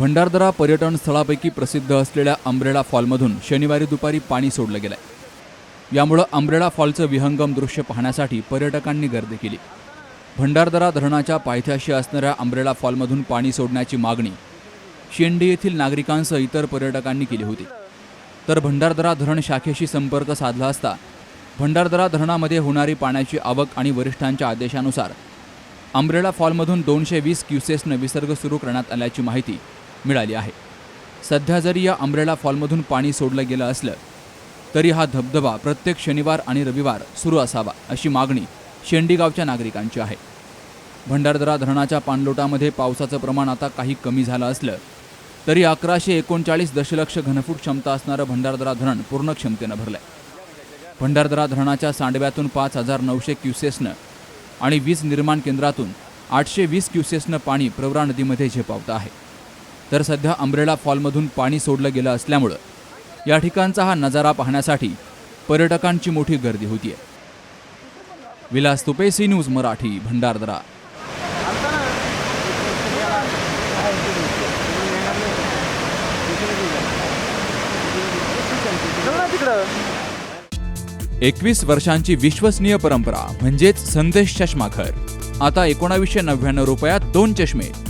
भंडारदरा पर्यटन स्थळापैकी प्रसिद्ध असलेल्या अंब्रेला फॉलमधून शनिवारी दुपारी पाणी सोडलं गेलंय. यामुळं अंब्रेला फॉलचं विहंगम दृश्य पाहण्यासाठी पर्यटकांनी गर्दी केली. भंडारदरा धरणाच्या पायथ्याशी असणाऱ्या अंब्रेला फॉलमधून पाणी सोडण्याची मागणी शेंडी येथील नागरिकांसह इतर पर्यटकांनी केली होती. तर भंडारदरा धरण शाखेशी संपर्क साधला असता भंडारदरा धरणामध्ये होणारी पाण्याची आवक आणि वरिष्ठांच्या आदेशानुसार अंब्रेला फॉलमधून दोनशे वीस क्युसेसनं विसर्ग सुरू करण्यात आल्याची माहिती मिळाली आहे. सध्या जरी या अंब्रेला फॉलमधून पाणी सोडलं गेलं असलं तरी हा धबधबा प्रत्येक शनिवार आणि रविवार सुरू असावा अशी मागणी शेंडीगावच्या नागरिकांची आहे. भंडारदरा धरणाच्या पाणलोटामध्ये पावसाचं प्रमाण आता काही कमी झालं असलं तरी अकराशे एकोणचाळीस दशलक्ष घनफूट क्षमता असणारं भंडारदरा धरण पूर्ण क्षमतेनं भरलंय. भंडारदरा धरणाच्या सांडव्यातून पाच हजार नऊशे क्युसेसनं आणि वीज निर्माण केंद्रातून आठशे वीस क्युसेसनं पाणी प्रवरा नदीमध्ये झेपावतं आहे. तर सध्या अंब्रेला फॉलमधून पाणी सोडलं गेलं असल्यामुळं या ठिकाणचा हा नजारा पाहण्यासाठी पर्यटकांची मोठी गर्दी होतीये. Vilas Tupe C news Marathi Bhandardara. एकवीस वर्षांची विश्वसनीय परंपरा म्हणजेच संदेश चष्माघर. आता एकोणावीसशे नव्याण्णव रुपयात दोन चष्मे.